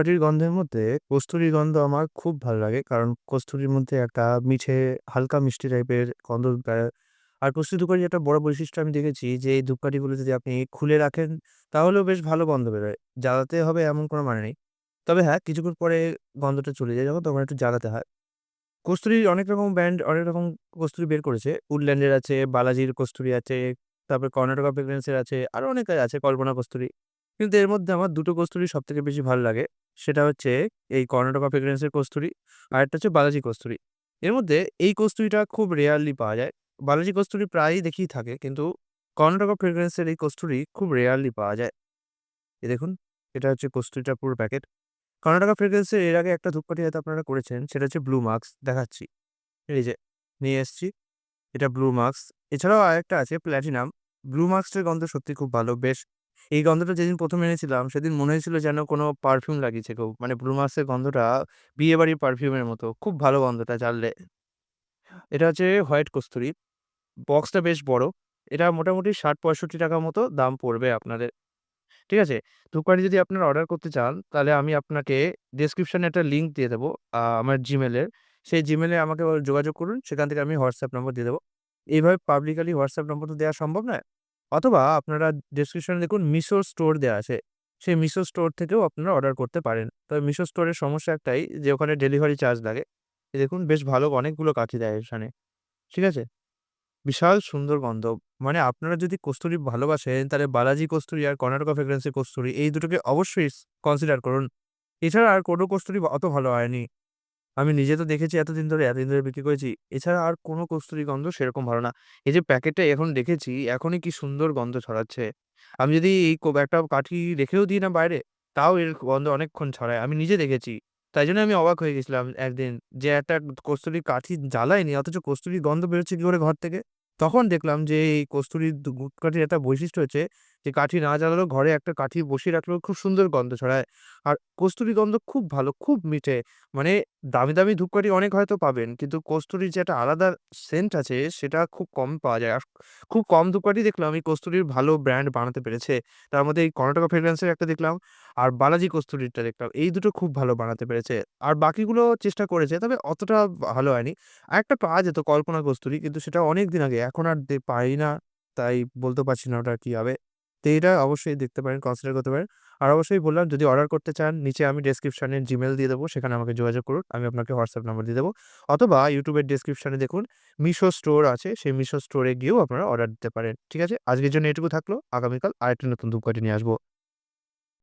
ধূপকাঠির গন্ধের মধ্যে কস্তুরীর গন্ধ আমার খুব ভালো লাগে। কারণ কস্তুরির মধ্যে একটা মিঠে হালকা মিষ্টি টাইপের গন্ধ আর কস্তুরী ধূপকাঠির একটা বড় বৈশিষ্ট্য আমি দেখেছি যে এই ধূপকাঠিগুলো যদি আপনি খুলে রাখেন তাহলেও বেশ ভালো গন্ধ বেরোয়। জ্বালাতে হবে এমন কোনো মানে নেই। তবে হ্যাঁ, কিছুক্ষণ পরে গন্ধটা চলে যায় যখন তখন একটু জ্বালাতে হয়। কস্তুরীর অনেক রকম ব্র্যান্ড অনেক রকম কস্তুরি বের করেছে। উডল্যান্ডের আছে, বালাজির কস্তুরি আছে, তারপরে কর্ণাটকা ফ্রেগ্রেন্সের আছে, আরও অনেক আছে কল্পনা কস্তুরী। কিন্তু এর মধ্যে আমার ২ টো কস্তুরী সবথেকে বেশি ভালো লাগে। সেটা হচ্ছে এই কর্ণাটকা ফ্রেগ্রেন্সের কস্তুরী, আরেকটা হচ্ছে বালাজি কস্তুরি এর মধ্যে এই কস্তুরিটা খুব রেয়ারলি পাওয়া যায়। বালাজি কস্তুরি প্রায়ই দেখি থাকে কিন্তু কর্ণাটকা ফ্রেগ্রেন্সের এই কস্তুরি খুব রেয়ারলি পাওয়া যায়। এ দেখুন, এটা হচ্ছে কস্তুরিটা পুরো প্যাকেট। কর্ণাটকা ফ্রেগ্রেন্সের এর আগে একটা ধূপকাঠি হয়তো আপনারা করেছেন, সেটা হচ্ছে ব্লু মার্কস দেখাচ্ছি। এই যে নিয়ে এসেছি। এটা ব্লু মার্কস। এছাড়াও আরেকটা আছে প্ল্যাটিনাম। ব্লু মার্কসটার গন্ধ সত্যি খুব ভালো। বেশ এই গন্ধটা যেদিন প্রথম এনেছিলাম, সেদিন মনে হয়েছিল যেন কোনো পারফিউম লাগিয়েছে কেউ। মানে ব্লু মার্কসের গন্ধটা বিয়েবাড়ির পারফিউমের মতো। খুব ভালো গন্ধটা জানলে। এটা হচ্ছে হোয়াইট কস্তুরী। বক্সটা বেশ বড়। এটা মোটামুটি ৳৬০-৬৫ মতো দাম পড়বে আপনাদের। ঠিক আছে? ধূপকাঠি যদি আপনারা অর্ডার করতে চান, তাহলে আমি আপনাকে ডেসক্রিপশনে একটা লিঙ্ক দিয়ে দেবো আমার জিমেলের সেই জিমেলে আমাকে যোগাযোগ করুন। সেখান থেকে আমি হোয়াটসঅ্যাপ নম্বর দিয়ে দেবো। এইভাবে পাবলিকালি হোয়াটসঅ্যাপ নম্বর তো দেওয়া সম্ভব নয়। অথবা আপনারা ডেসক্রিপশনে দেখুন মিশো স্টোর দেওয়া আছে। সেই মিশো স্টোর থেকেও আপনারা অর্ডার করতে পারেন। তবে মিশো স্টোরের সমস্যা একটাই যে ওখানে ডেলিভারি চার্জ লাগে। দেখুন বেশ ভালো অনেকগুলো কাঠি দেয় এখানে। ঠিক আছে? বিশাল সুন্দর গন্ধ। মানে আপনারা যদি কস্তুরি ভালোবাসেন, তাহলে বালাজি কস্তুরি আর কর্ণাটকা ফ্রেগ্রেন্সের কস্তুরি এই দুটোকে অবশ্যই কনসিডার করুন। এছাড়া আর কোনো কস্তুরী অত ভালো হয়নি। আমি নিজে তো দেখেছি এতদিন ধরে, এতদিন ধরে বিক্রি করেছি। এছাড়া আর কোনো কস্তুরি গন্ধ সেরকম ভালো না। এই যে প্যাকেটটা এখন দেখেছি, এখনই কি সুন্দর গন্ধ ছড়াচ্ছে। আমি যদি এই একটা কাঠি রেখেও দিই না বাইরে, তাও এর গন্ধ অনেকক্ষণ ছড়ায়। আমি নিজে দেখেছি। তাই জন্য আমি অবাক হয়ে গেছিলাম একদিন যে একটা কস্তুরি কাঠি জ্বালায়নি অথচ কস্তুরীর গন্ধ বেরোচ্ছে কি করে ঘর থেকে। তখন দেখলাম যে এই কস্তুরীর ধু ধূপকাঠির একটা বৈশিষ্ট্য হচ্ছে যে কাঠি না জ্বালালেও ঘরে একটা কাঠি বসিয়ে রাখলেও খুব সুন্দর গন্ধ ছড়ায়। আর কস্তুরি গন্ধ খুব ভালো, খুব মিঠে। মানে দামি, দামি ধূপকাঠি অনেক হয়তো পাবেন। কিন্তু কস্তুরির যে একটা আলাদা সেন্ট আছে সেটা খুব কম পাওয়া যায়। আর খুব কম ধূপকাঠি দেখলাম এই কস্তুরির ভালো ব্র্যান্ড বানাতে পেরেছে। তার মধ্যে এই কর্ণাটকা ফ্রেগ্রেন্সের একটা দেখলাম আর বালাজি কস্তুরীরটা দেখলাম। এই দুটো খুব ভালো বানাতে পেরেছে। আর বাকিগুলো চেষ্টা করেছে তবে অতটা ভালো হয়নি। আর একটা পাওয়া যেত কল্পনা কস্তুরি কিন্তু সেটা অনেক দিন আগে। এখন আর পাই না। তাই বলতে পারছি না ওটা কী হবে। তো এটা অবশ্যই দেখতে পারেন, কনসিডার করতে পারেন। আর অবশ্যই বললাম যদি অর্ডার করতে চান নিচে আমি ডেসক্রিপশানে জিমেল দিয়ে দেবো। সেখানে আমাকে যোগাযোগ করুন। আমি আপনাকে হোয়াটসঅ্যাপ নাম্বার দিয়ে দেবো। অথবা ইউটিউবের ডেসক্রিপশনে দেখুন মিশো স্টোর আছে। সেই মিশো স্টোরে গিয়েও আপনারা অর্ডার দিতে পারেন। ঠিক আছে? আজকের জন্য এটুকু থাকল। আগামীকাল আরেকটি নতুন ধূপকাঠি নিয়ে আসব।